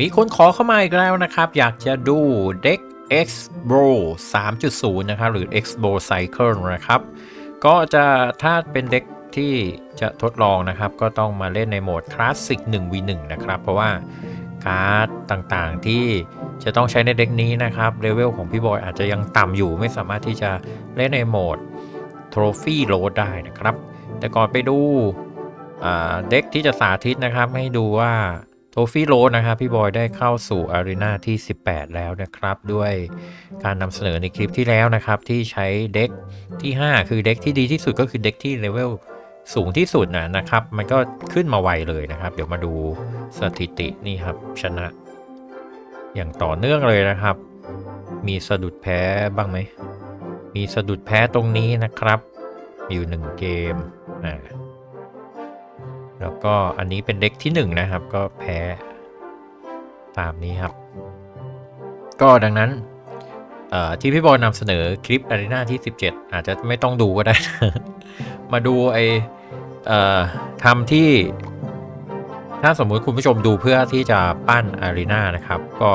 มีคนขอเข้ามาอีกแล้วนะครับ อยากจะดูเด็ก X Bro 3.0 นะครับ หรือ X Bro Cycle นะครับ ก็จะถ้าเป็นเด็กที่จะทดลองนะครับ ก็ต้องมาเล่นในโหมดคลาสสิก 1v1 นะครับ เพราะว่าการ์ดต่างๆที่จะต้องใช้ในเด็กนี้นะครับเลเวลของพี่บอยอาจจะยังต่ำอยู่ไม่สามารถที่จะเล่นในโหมด Trophy Load ได้นะครับ แต่ก่อนไปดูเด็กที่จะสาธิตนะครับ ให้ดูว่า โทฟี่โรดนะครับพี่บอยได้เข้าสู่อารีนาที่ 18 แล้วนะครับ ด้วยการนำเสนอในคลิปที่แล้วนะครับ ที่ใช้เด็กที่ 5 คือเด็กที่ดีที่สุดก็คือเด็กที่เลเวลสูงที่สุดนะนะครับ มันก็ขึ้นมาไวเลยนะครับ เดี๋ยวมาดูสถิตินี่ครับชนะ อย่างต่อเนื่องเลยนะครับ มีสะดุดแพ้บ้างไหม มีสะดุดแพ้ตรงนี้นะครับ อยู่หนึ่งเกมอ่า แล้วก็อันนี้เป็นเด็กที่หนึ่งนะครับ ก็แพ้ตามนี้ครับ ก็ดังนั้นที่พี่บอลนำเสนอคลิปอารีนาที่ 17 อาจจะไม่ต้องดูก็ได้ มาดูไอเอ่อทำที่ ถ้าสมมุติคุณผู้ชมดูเพื่อที่จะปั้นอารีนานะครับ ก็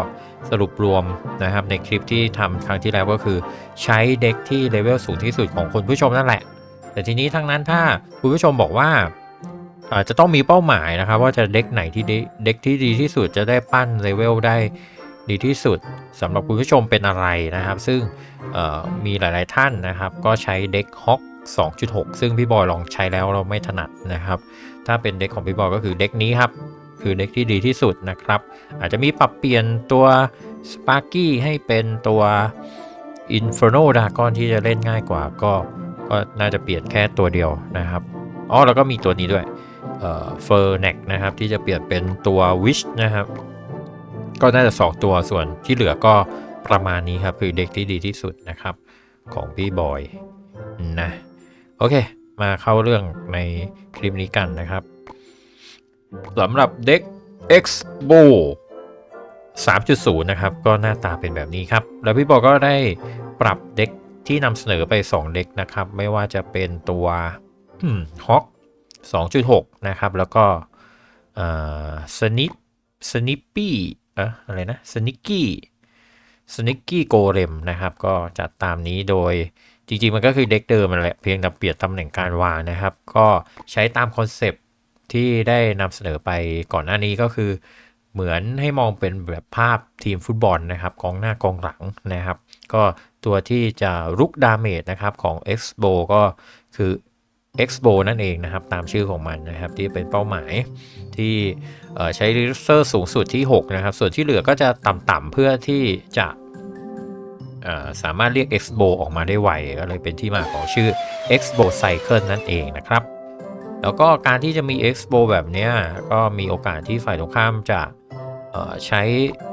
สรุปรวมนะครับในคลิปที่ทำครั้งที่แล้วก็คือใช้เด็กที่เลเวลสูงที่สุดของคุณผู้ชมนั่นแหละ แต่ทีนี้ทั้งนั้นถ้าคุณผู้ชมบอกว่า อาจจะต้องมีเป้าหมายนะครับ ว่าจะเด็กไหนที่เด็กที่ดีที่สุดจะได้ปั้นเลเวลได้ดีที่สุดสำหรับคุณผู้ชมเป็นอะไรนะครับ ซึ่งมีหลาย ๆ ท่านนะครับ ก็ใช้เด็กฮอก2.6 ซึ่งพี่บอยลองใช้แล้วเราไม่ถนัดนะครับ ถ้าเป็นเด็กของพี่บอยก็คือเด็กนี้ครับ คือเด็กที่ดีที่สุดนะครับ อาจจะมีปรับเปลี่ยนตัว Sparky ให้เป็นตัว Inferno Dragon ที่จะเล่นง่ายกว่าก็ก็น่าจะเปลี่ยนแค่ตัวเดียวนะครับ อ๋อ แล้วก็มีตัวนี้ด้วย เอ่อ Fur n e c นะครับที่จะเปลี่ยนเป็นตัว Wish นะครับก็น่าจะ 2 ตัวส่วนที่เหลือก็ประมาณนี้ครับ คือเด็กที่ดีที่สุดนะครับของพี่บอยนะโอเค มาเข้าเรื่องในคลิปนี้กันนะครับสำหรับเด็ก X b o 3.0 นะครับ ก็หน้าตาเป็นแบบนี้ครับ แล้วพี่บอกก็ได้ปรับเด็กที่นำเสนอไป 2 เด็กนะครับ ไม่ว่าจะเป็นตัวฮอก 2.6 นะครับ แล้วก็สนิปสนิปปี้อะอะไรนะสนิกกี้สนิกกี้โกเรมนะครับ ก็จัดตามนี้โดยจริงๆ มันก็คือเด็กเดิมมันแหละเพียงแต่เปลี่ยนตำแหน่งการวางนะครับ ก็ใช้ตามคอนเซปที่ได้นำเสนอไปก่อนหน้านี้ก็คือ เหมือนให้มองเป็นแบบภาพทีมฟุตบอลนะครับกองหน้ากองหลังนะครับ ก็ตัวที่จะรุกดาเมจนะครับของ x b o ก็คือ x b o นั่นเองนะครับ ตามชื่อของมันนะครับที่เป็นเป้าหมายที่ใช้ลิเซอร์สูงสุดที่ 6 นะครับ ส่วนที่เหลือก็จะต่ำๆเพื่อที่จะสามารถเรียก Expo ออกมาได้ไวก็เลยเป็นที่มาของชื่อ Expo Cycle นั่นเองนะครับ แล้วก็การที่จะมี Expo แบบนี้ก็มีโอกาสที่ฝ่ายตรงข้ามจะ ใช้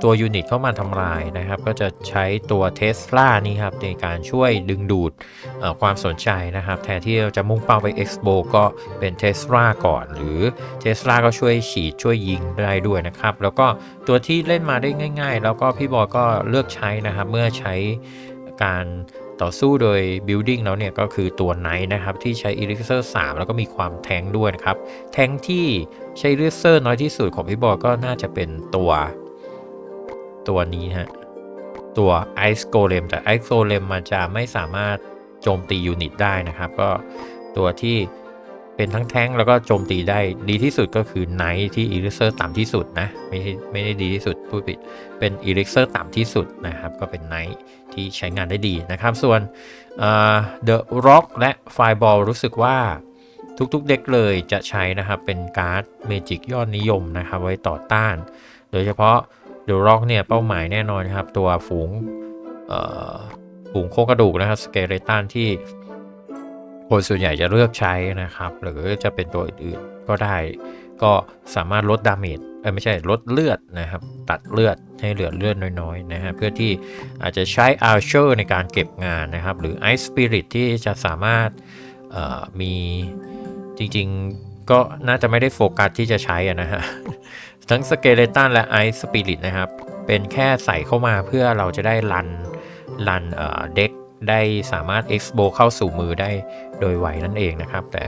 ตัวยูนิตเข้ามาทำลายนะครับ ก็จะใช้ตัวเทสลานี่ครับในการช่วยดึงดูดความสนใจนะครับ แทนที่เราจะมุ่งเป้าไป Expo ก็เป็นเทสลาก่อน หรือเทสลาก็ช่วยฉีดช่วยยิงได้ด้วยนะครับ แล้วก็ตัวที่เล่นมาได้ง่าย ๆ แล้วก็พี่บอยก็เลือกใช้นะครับ เมื่อใช้การ ต่อสู้โดย building แล้วเนี่ยก็คือตัวไนท์นะครับที่ใช้ elixir 3 แล้วก็มีความแทงด้วยนะครับ แทงที่ใช้ elixir น้อยที่สุดของพี่บอยก็น่าจะเป็นตัว ตัวนี้ฮะ ตัว ice golem แต่ ice golem มันจะไม่สามารถโจมตียูนิตได้นะครับ ก็ตัวที่ เป็นทั้งแท้งแล้วก็โจมตีได้ดีที่สุดก็คือไนท์ที่อีลิเซอร์ต่ำที่สุดนะไม่ไม่ได้ดีที่สุดพูดผิดเป็นอีลิเซอร์ต่ำที่สุดนะครับ ก็เป็นไนท์ที่ใช้งานได้ดีนะครับ ส่วนเดอะร็อกและไฟบอลรู้สึกว่าทุกๆเด็กเลยจะใช้นะครับ เป็นการ์ดเมจิกยอดนิยมนะครับ ไว้ต่อต้าน โดยเฉพาะเดอะร็อกเนี่ยเป้าหมายแน่นอนครับ ตัวฝูงฝูงโครงกระดูกนะครับสเกเลตันที่ คนส่วนใหญ่จะเลือกใช้นะครับ หรือจะเป็นตัวอื่นๆก็ได้ ก็สามารถลดดาเมจเออไม่ใช่ลดเลือดนะครับ ตัดเลือดให้เหลือเลือดน้อยๆนะฮะเพื่อที่อาจจะใช้อาร์เชอร์ในการเก็บงานนะครับ หรือไอสปิริตที่จะสามารถมีจริงๆก็น่าจะไม่ได้โฟกัสที่จะใช้นะฮะทั้งสเกเลตันและไอสปิริตนะครับ เป็นแค่ใส่เข้ามาเพื่อเราจะได้รันรันเด็ก ได้สามารถ expo เข้าสู่มือได้โดยไวนั่นเองนะครับ แต่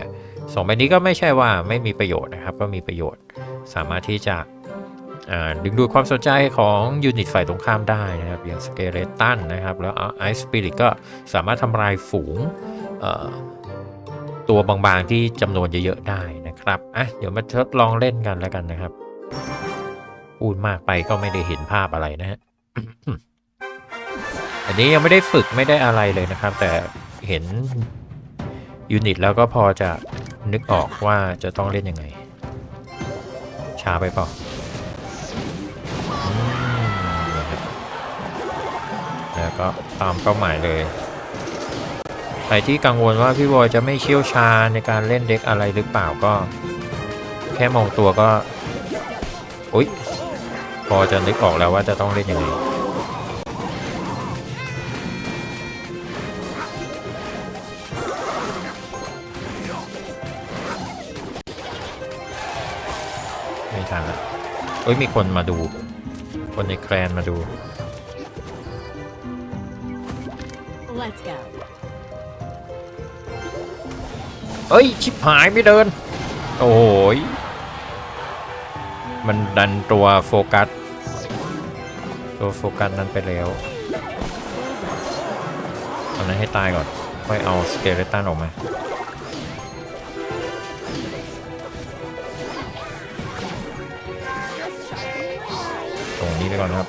สองใบนี้ก็ไม่ใช่ว่าไม่มีประโยชน์นะครับ ก็มีประโยชน์สามารถที่จะดึงดูดความสนใจของยูนิตฝ่ายตรงข้ามได้นะครับ อย่างสเกเลตันนะครับ แล้วไอสปิริตก็สามารถทำลายฝูงตัวบางๆที่จำนวนเยอะๆได้นะครับอะเดี๋ยวมาทดลองเล่นกันแล้วกันนะครับพูดมากไปก็ไม่ได้เห็นภาพอะไรนะฮะ อันนี้ยังไม่ได้ฝึกไม่ได้อะไรเลยนะครับ แต่เห็นยูนิตแล้วก็พอจะนึกออกว่าจะต้องเล่นยังไง ช้าไปเปล่าแล้วก็ตามเป้าหมายเลย ใครที่กังวลว่าพี่บอยจะไม่เชี่ยวชาญในการเล่นเด็กอะไรหรือเปล่าก็ แค่มองตัวก็ อุ๊ย พอจะนึกออกแล้วว่าจะต้องเล่นยังไง อ้ยมีคนมาดู คนในแคลนมาดู Let's go. เอ้ย ชิบหายไม่เดิน โอ้ย มันดันตัวโฟกัส ตัวโฟกัสนั้นไปแล้วเอานั้นให้ตายก่อน ค่อยเอาสเกเลตันออกมา ก่อนครับ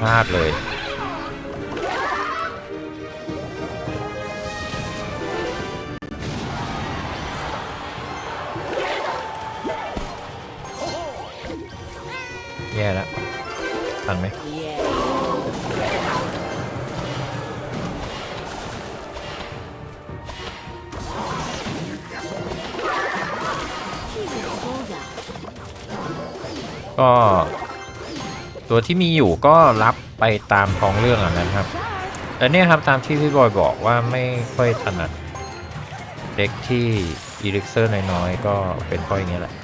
พลาดเลย ก็ ตัวที่มีอยู่ก็รับไปตามท้องเรื่องอะนะครับแต่เนี่ยครับตามที่พี่บอยบอกว่าไม่ค่อยถนัดเด็กที่อีลิกเซอร์น้อยๆก็เป็นเพราะอย่างเงี้ยแหละ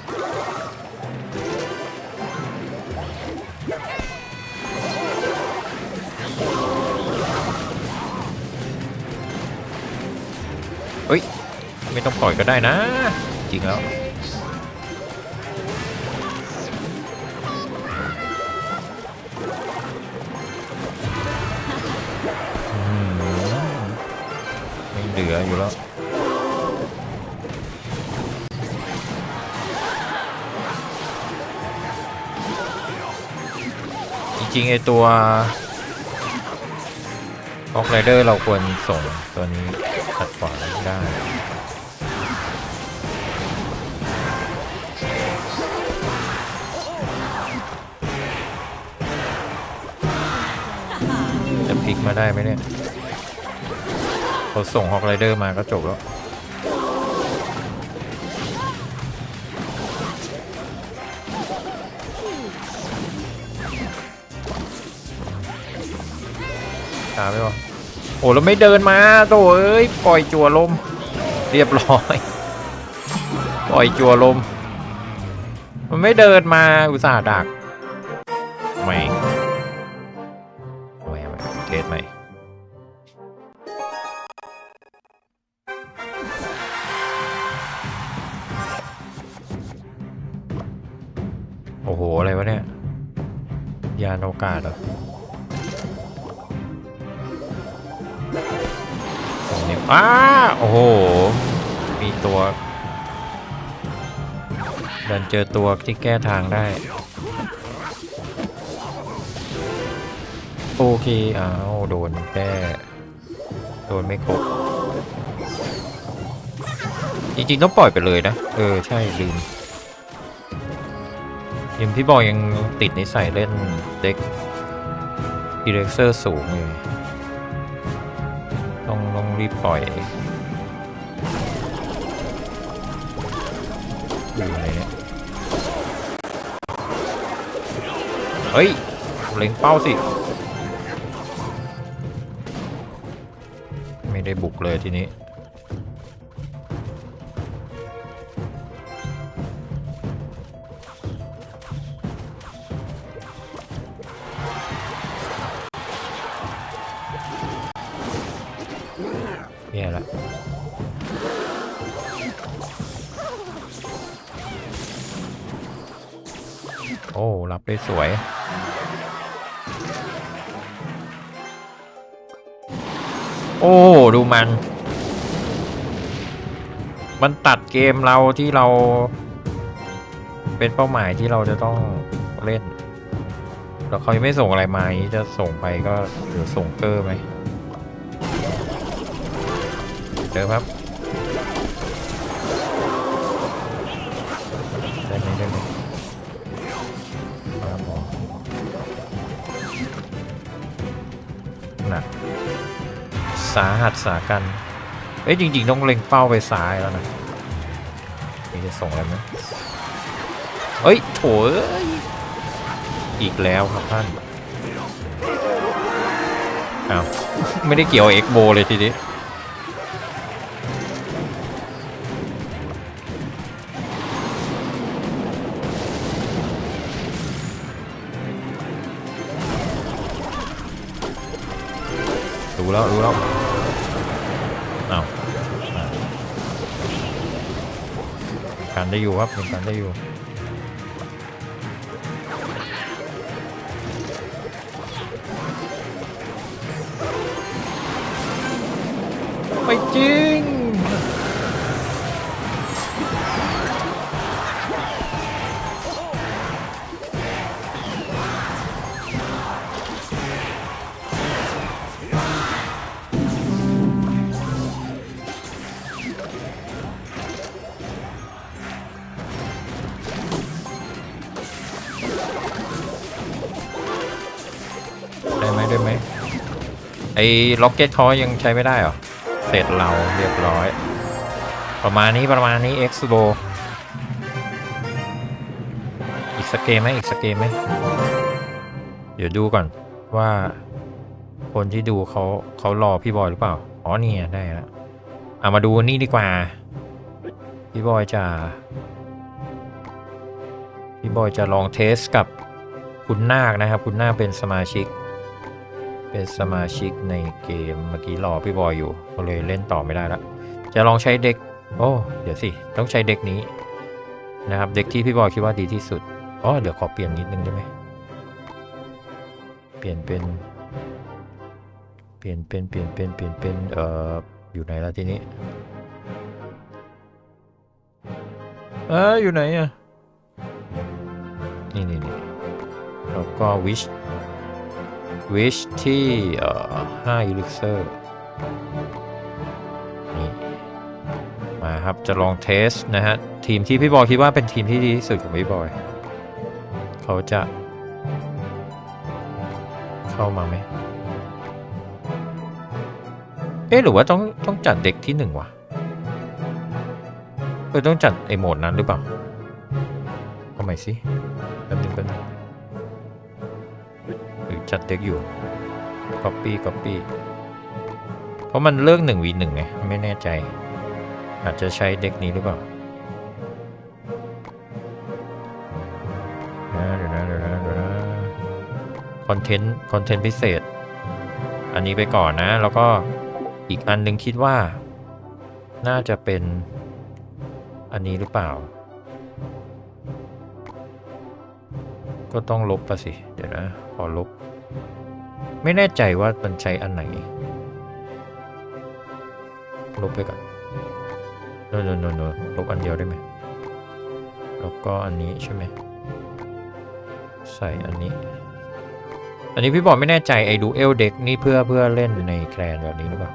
เฮ้ย ไม่ต้องปล่อยก็ได้นะ จริงแล้ว เหลืออยู่แล้วจริงๆไอตัวออกไรเดอร์เราควรส่งตัวนี้ขัดขวางได้จะพลิกมาได้ไหมเนี่ย เขาส่งฮอกไรเดอร์มาก็จบแล้วช้าไปวะโอ้แล้วไม่เดินมาโตเอ้ย ปล่อยจัวลม เรียบร้อย ปล่อยจัวลม มันไม่เดินมาอุตส่าห์ดักานอกาศเหรอตรงนี้อ้าโอ้โห มีตัวดันเจอตัวที่แก้ทางได้ โอเค อ้าว โดนแก้โดนไม่ครบจริงๆต้องปล่อยไปเลยนะ เออ ใช่ลืม ยังพี่บอกยังติดนิสัยเล่นเด็กดีเรกเซอร์สูงเลยต้องต้องรีบปล่อยอยู่ไหนเนี่ย เฮ้ย เล็งเป้าสิ ไม่ได้บุกเลยทีนี้ สวยโอ้ดูมัน มันตัดเกมเราที่เรา เป็นเป้าหมายที่เราจะต้องเล่นแล้วเขายังไม่ส่งอะไรมาจะส่งไปก็เดี๋ยวส่งเกอร์ไหมเจอครับได้ไหมได้ไหม นัก สาหัสสากัน เอ้ยจริง ๆ ต้องเล็งเป้าไปซ้ายแล้วนะนี่จะส่งอะไรไหมเอ้ยโถอีกแล้วครับท่านอ้าวไม่ได้เกี่ยวเอ็กโบเลยทีนี้ รู้แล้วรู้แล้วเอาการได้อยู่ครับเป็นการได้อยู่ไม่จริง ไอ้ล็อกเก็ตเขายังใช้ไม่ได้เหรอ เสร็จเราเรียบร้อย ประมาณนี้ประมาณนี้ X โบอีกสกเกมไหมอีกสกเกมไหมเดี๋ยวดูก่อนว่าคนที่ดูเขาเขารอพี่บอยหรือเปล่า อ๋อนี่ไงได้แล้วเอามาดูนี่ดีกว่า พี่บอยจะ พี่บอยจะลองเทสกับคุณนาคนะครับ คุณนาคเป็นสมาชิก เป็นสมาชิกในเกมเมื่อกี้รอพี่บอยอยู่ก็เลยเล่นต่อไม่ได้ละจะลองใช้เด็กโอ้เดี๋ยวสิต้องใช้เด็กนี้นะครับเด็กที่พี่บอยคิดว่าดีที่สุดอ๋อเดี๋ยวขอเปลี่ยนนิดนึงได้ไหมเปลี่ยนเป็น เปลี่ยนเป็นเปลี่ยนเป็นเปลี่ยนเป็นเอ่ออยู่ไหนล้วทีนี้เอออยู่ไหนอะนี่นี่นี่แล้วก็วิช wish wish ที่เอ่อ5 elixir นี่มาครับจะลองเทสนะฮะ ทีมที่พี่บอยคิดว่าเป็นทีมที่ดีที่สุดของพี่บอย เขาจะเข้ามาไหมเอ๊ะหรือว่าต้องต้องจัดเด็กที่หนึ่งวะเออต้องจัดไอโหมดนั้นหรือเปล่าเอาใหม่สิ จัดเด็กอยู่ copy copy เพราะมันเลือกหนึ่งวีหนึ่งไง ไม่แน่ใจ อาจจะใช้เด็กนี้หรือเปล่าเดี๋ยวนะเดี๋ยวนะเดี๋ยวนะคอนเทนต์คอนเทนต์พิเศษ อันนี้ไปก่อนนะ แล้วก็อีกอันหนึ่งคิดว่า น่าจะเป็นอันนี้หรือเปล่า ก็ต้องลบไปสิ เดี๋ยวนะ ขอลบ ไม่แน่ใจว่ามันใช้อันไหนลบไปก่อนโนโนโนโนลบอันเดียวได้ไหมแล้วก็อันนี้ใช่ไหมใส่อันนี้ อันนี้พี่บอกไม่แน่ใจไอ้ดูเอลเด็กนี่เพื่อเพื่อเล่นในแคลนแบบนี้หรือเปล่า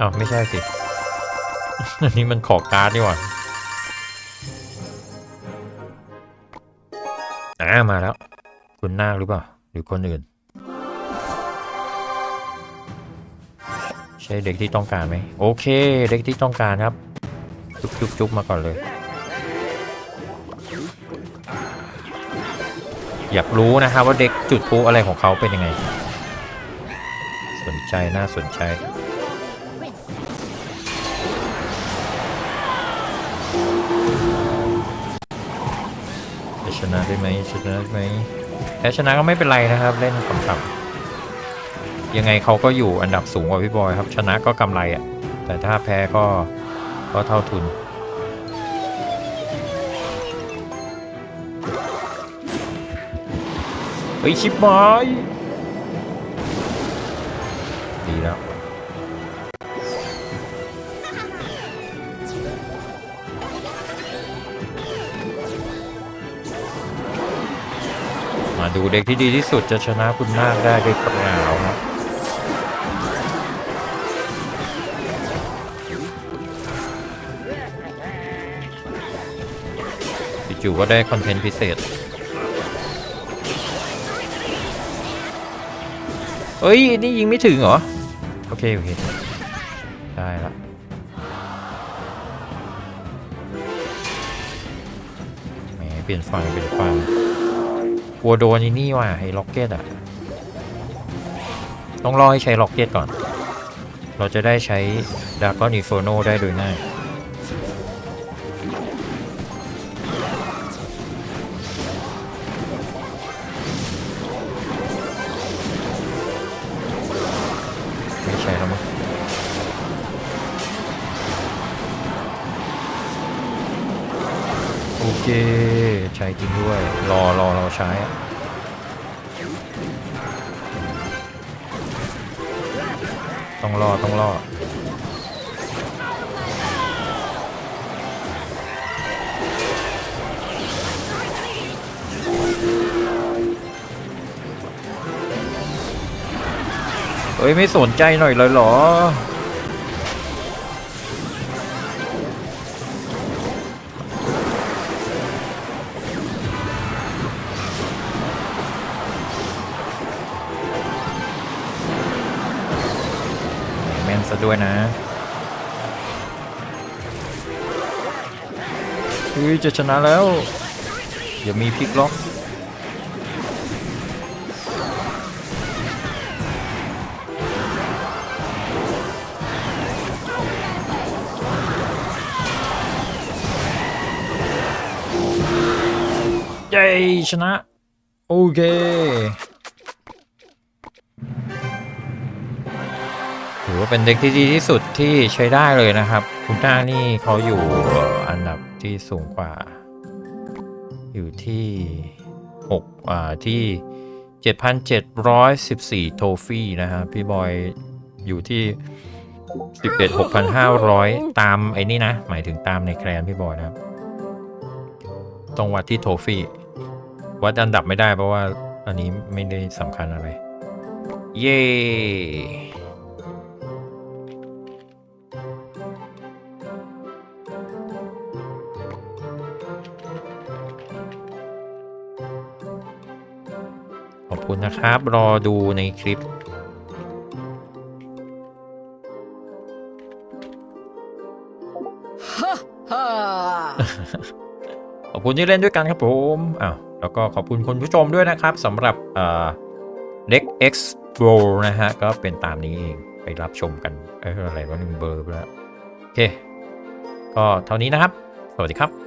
อ้าวไม่ใช่สิ อันนี้มันขอการ์ดนี่หว่าอ่ามาแล้ว คุณนาคหรือเปล่า หรือคนอื่น ใช่เด็กที่ต้องการไหมโอเค เด็กที่ต้องการครับจุ๊บจุ๊บจุ๊บมาก่อนเลย อยากรู้นะครับว่าเด็กจุดพลุอะไรของเขาเป็นยังไง สนใจน่าสนใจชนะได้ไหมชนะได้ไหม แพ้ชนะก็ไม่เป็นไรนะครับ เล่นขำยังไงเขาก็อยู่อันดับสูงกว่าพี่บอยครับ ชนะก็กำไรอะ่ะ แต่ถ้าแพ้ก็ก็เท่าทุนเฮ้ยชิปไม้ดี เด็กที่ดีที่สุดจะชนะคุณนาคได้หรือเปล่าครับจู่ๆก็ได้คอนเทนต์พิเศษเอ้ย นี่ยิงไม่ถึงเหรอ โอเค โอเค ได้ละแหมเปลี่ยนฝั่งเปลี่ยนฝั่ง ลัวโดนไอ้นี่ว่ะไอ้ล็อกเก็ตอะ ต้องรอให้ใช้ล็อกเก็ตก่อน เราจะได้ใช้ดาร์กอนอีโฟโนได้โดยง่าย โอเค ใช้จริงด้วย รอรอเราใช้ต้องรอต้องรอเอ้ย ไม่สนใจหน่อยเลยเหรอะด้วยนะเฮ้ยจะชนะแล้วอย่ามีพลิกล็อกเย้ชนะ โอเค ถือว่าเป็นเด็กที่ดีที่สุดที่ใช้ได้เลยนะครับ คุณต้านี่เขาอยู่อันดับที่สูงกว่า อยู่ที่6อ่าที่ 7,714 โทฟี่นะฮะพี่บอยอยู่ที่ 11 6,500 ตามไอ้นี่นะ หมายถึงตามในแคลนพี่บอยนะครับต้องวัดที่โทฟี่ วัดอันดับไม่ได้เพราะว่าอันนี้ไม่ได้สำคัญอะไร เย้ อบคุณนะครับ รอดูในคลิปขอบคุณที่เล่นด้วยกันครับผมอ้าวแล้วก็ขอบคุณคุณผู้ชมด้วยนะครับสำหรับเอ่อเด็ก X Pro นะฮะ ก็เป็นตามนี้เองไปรับชมกันเอ้ยอะไรวะหนึ่งเบอร์ไปแล้ว โอเค ก็เท่านี้นะครับ สวัสดีครับ